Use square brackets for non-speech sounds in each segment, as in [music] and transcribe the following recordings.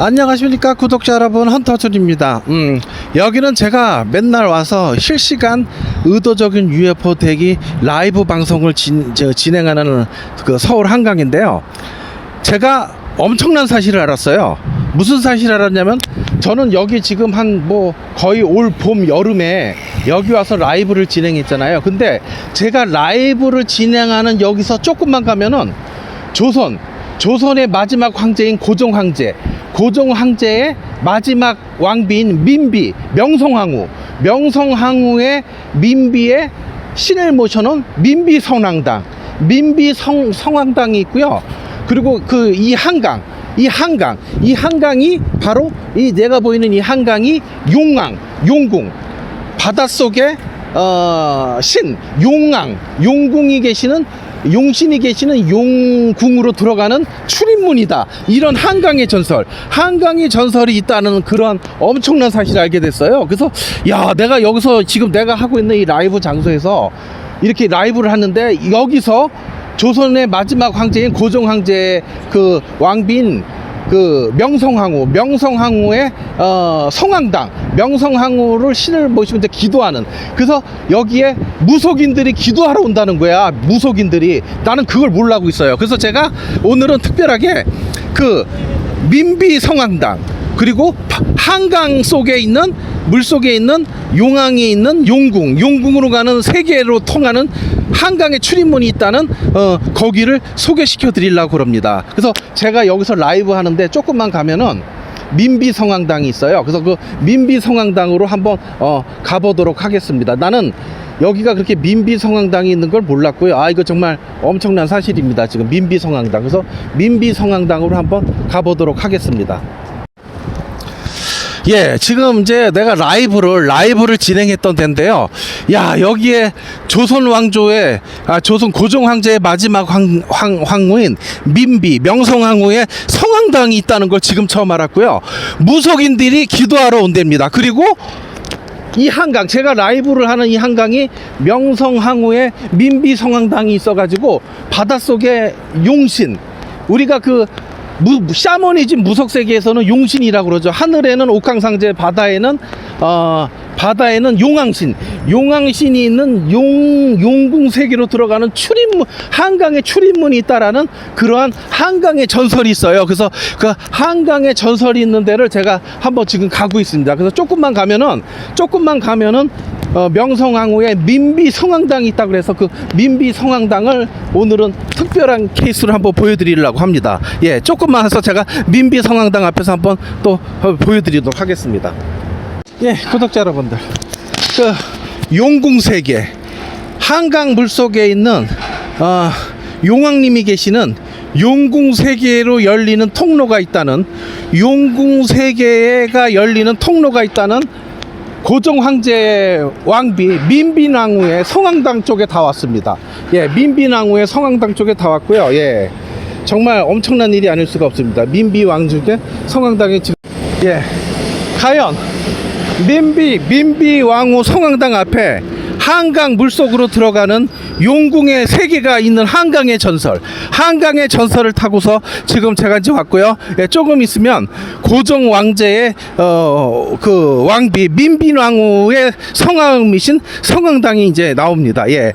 안녕하십니까 구독자 여러분 헌터준입니다. 음, 여기는 제가 맨날 와서 실시간 의도적인 UFO 대기 라이브 방송을 진, 저, 진행하는 그 서울 한강인데요. 제가 엄청난 사실을 알았어요. 무슨 사실을 알았냐면 저는 여기 지금 한 뭐 거의 올 봄 여름에 여기 와서 라이브를 진행했잖아요. 근데 제가 라이브를 진행하는 여기서 조금만 가면은 조선 조선의 마지막 황제인 고종 황제. 고종 황제의 마지막 왕비인 민비 명성황후. 명성황후의 민비의 신을 모셔놓은 민비 성황당. 민비 성, 성황당이 있고요. 그리고 그 이 한강 이 한강. 이 한강이 바로 이 내가 보이는 이 한강이 용왕 용궁. 바닷속에 어, 신 용왕 용궁이 계시는 용신이 계시는 용궁으로 들어가는 출입문이다. 이런 한강의 전설. 한강의 전설이 있다는 그런 엄청난 사실을 알게 됐어요. 그래서 야 내가 여기서 지금 내가 하고 있는 이 라이브 장소에서 이렇게 라이브를 하는데 여기서 조선의 마지막 황제인 고종 황제의 그 왕비인 그 명성황후, 명성황후의 어, 성황당, 명성황후를 신을 모시면서 기도하는. 그래서 여기에 무속인들이 기도하러 온다는 거야. 무속인들이 나는 그걸 몰라고 있어요. 그래서 제가 오늘은 특별하게 그 민비 성황당 그리고 파- 한강 속에 있는 물 속에 있는 용왕에 있는 용궁, 용궁으로 가는 세계로 통하는 한강에 출입문이 있다는 어, 거기를 소개시켜 드리려고 그럽니다. 그래서 제가 여기서 라이브 하는데 조금만 가면은 민비 성황당이 있어요. 그래서 그 민비 성황당으로 한번 어, 가보도록 하겠습니다. 나는 여기가 그렇게 민비 성황당이 있는 걸 몰랐고요. 아 이거 정말 엄청난 사실입니다. 지금 민비 성황당. 그래서 민비 성황당으로 한번 가보도록 하겠습니다. 예, 지금 이제 내가 라이브를 라이브를 진행했던 데인데요. 야, 여기에 조선 왕조의 아, 조선 고종 황제의 마지막 황, 황 황후인 민비 명성 황후의 성황당이 있다는 걸 지금 처음 알았고요. 무속인들이 기도하러 온답니다. 그리고 이 한강 제가 라이브를 하는 이 한강이 명성황후의 민비 성황당이 있어가지고 바닷속에 용신 우리가 그 무, 샤머니즘 무속 세계에서는 용신이라고 그러죠. 하늘에는 옥황상제, 바다에는 어 바다에는 용왕신, 용왕신이 있는 용 용궁 세계로 들어가는 출입문 한강에 출입문이 있다라는 그러한 한강의 전설이 있어요. 그래서 그 한강의 전설이 있는 데를 제가 한번 지금 가고 있습니다. 그래서 조금만 가면은 조금만 가면은 어, 명성황후의 민비 성황당이 있다 그래서 그 민비 성황당을 오늘은 특별한 케이스로 한번 보여드리려고 합니다. 예, 조금만 해서 제가 민비 성황당 앞에서 한번 또 어, 보여드리도록 하겠습니다. 예, 구독자 여러분들, 그 용궁 세계 한강 물 속에 있는 어, 용왕님이 계시는 용궁 세계로 열리는 통로가 있다는 용궁 세계가 열리는 통로가 있다는 고종 황제 왕비 민빈왕후의 성황당 쪽에 다 왔습니다. 예, 민빈왕후의 성황당 쪽에 다 왔고요. 예, 정말 엄청난 일이 아닐 수가 없습니다. 민비 왕족의 성황당에 지금 예, 과연 민비 민비 왕후 성황당 앞에 한강 물속으로 들어가는 용궁의 세계가 있는 한강의 전설 한강의 전설을 타고서 지금 제가 이제 왔고요 예, 조금 있으면 고종 왕제의 어, 그 왕비 민빈 왕후의 성함이신 성황당이 이제 나옵니다 예.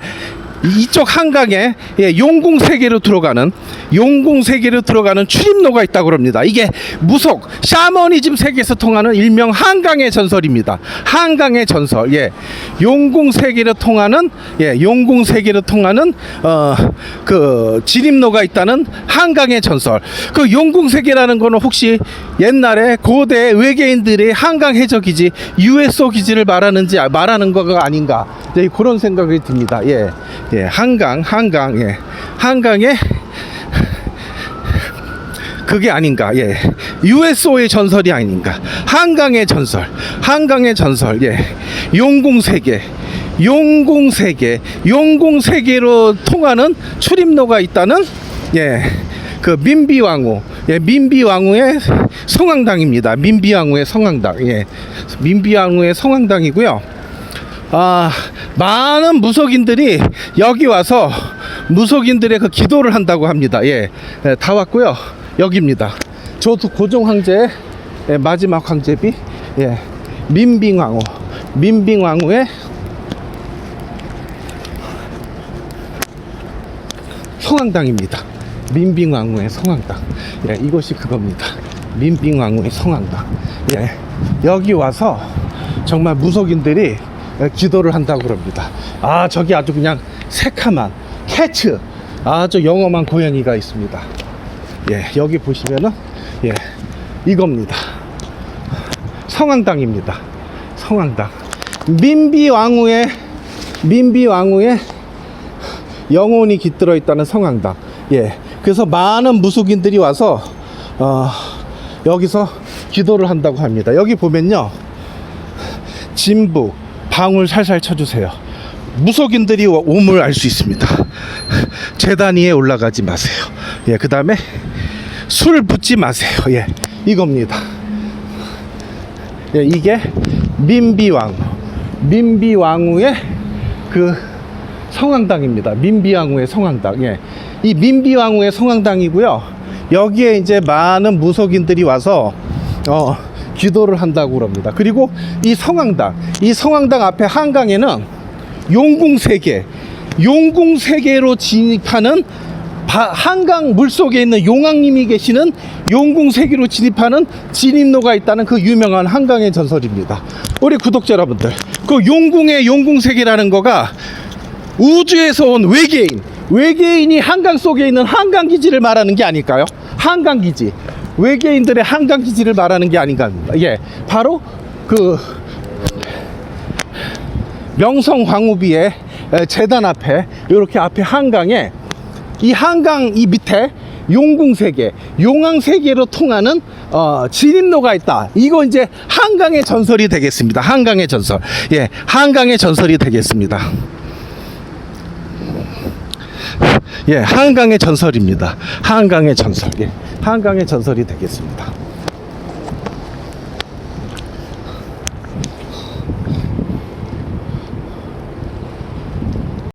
이쪽 한강에 예, 용궁 세계로 들어가는 용궁 세계로 들어가는 출입로가 있다고 합니다. 이게 무속 샤머니즘 세계에서 통하는 일명 한강의 전설입니다. 한강의 전설. 예. 용궁 세계로 통하는 예, 용궁 세계로 통하는 어 그 진입로가 있다는 한강의 전설. 그 용궁 세계라는 거는 혹시 옛날에 고대 외계인들의 한강 해적이지 USO 기지를 말하는지 아, 말하는 거가 아닌가. 네, 그런 생각이 듭니다. 예. 예, 한강, 한강, 예. 한강에 그게 아닌가, 예. USO의 전설이 아닌가. 한강의 전설, 한강의 전설, 예. 용궁 세계, 용궁 세계, 용궁 세계로 통하는 출입로가 있다는, 예. 그 민비 왕후, 예, 민비 왕후의 성황당입니다. 민비왕후의 성황당, 예. 민비왕후의 성황당이고요. 아, 많은 무속인들이 여기 와서 무속인들의 그 기도를 한다고 합니다. 예, 예, 다 왔고요. 여기입니다. 저도 고종 황제 예, 마지막 황제비 예, 민빙왕후 민빙왕후의 성황당입니다. 민빙왕후의 성황당. 예, 이것이 그겁니다. 민빙왕후의 성황당. 예, 여기 와서 정말 무속인들이 예, 기도를 한다고 그럽니다. 아, 저기 아주 그냥 새카만 캐츠 아주 영험한 고양이가 있습니다. 예, 여기 보시면은 예, 이겁니다. 성황당입니다. 성황당. 민비 왕후의 민비 왕후의 영혼이 깃들어 있다는 성황당. 예. 그래서 많은 무속인들이 와서 어, 여기서 기도를 한다고 합니다. 여기 보면요. 진부, 방울 살살 쳐주세요. 무속인들이 오물 알수 있습니다. [laughs] 재단 위에 올라가지 마세요. 예, 그 다음에 술 붓지 마세요. 예, 이겁니다. 예, 이게 민비왕, 민비왕후의 그 성황당입니다. 민비왕후의 성황당. 예, 이 민비왕후의 성황당이고요. 여기에 이제 많은 무속인들이 와서 어, 기도를 한다고 그럽니다. 그리고 이 성황당, 이 성황당 앞에 한강에는 용궁 세계, 용궁 세계로 진입하는 바- 한강 물 속에 있는 용왕님이 계시는 용궁 세계로 진입하는 진입로가 있다는 그 유명한 한강의 전설입니다. 우리 구독자 여러분들, 그 용궁의 용궁 세계라는 거가 우주에서 온 외계인, 외계인이 한강 속에 있는 한강 기지를 말하는 게 아닐까요? 한강 기지. 외계인들의 한강 기지를 말하는 게 아닌가 합니다. 예. 바로 그 명성 황후비의 에, 재단 앞에 이렇게 앞에 한강에 이 한강 이 밑에 용궁 세계, 용왕 세계로 통하는 어, 진입로가 있다. 이거 이제 한강의 전설이 되겠습니다. 한강의 전설. 예, 한강의 전설이 되겠습니다. 예, 한강의 전설입니다. 한강의 전설. 예, 한강의 전설이 되겠습니다.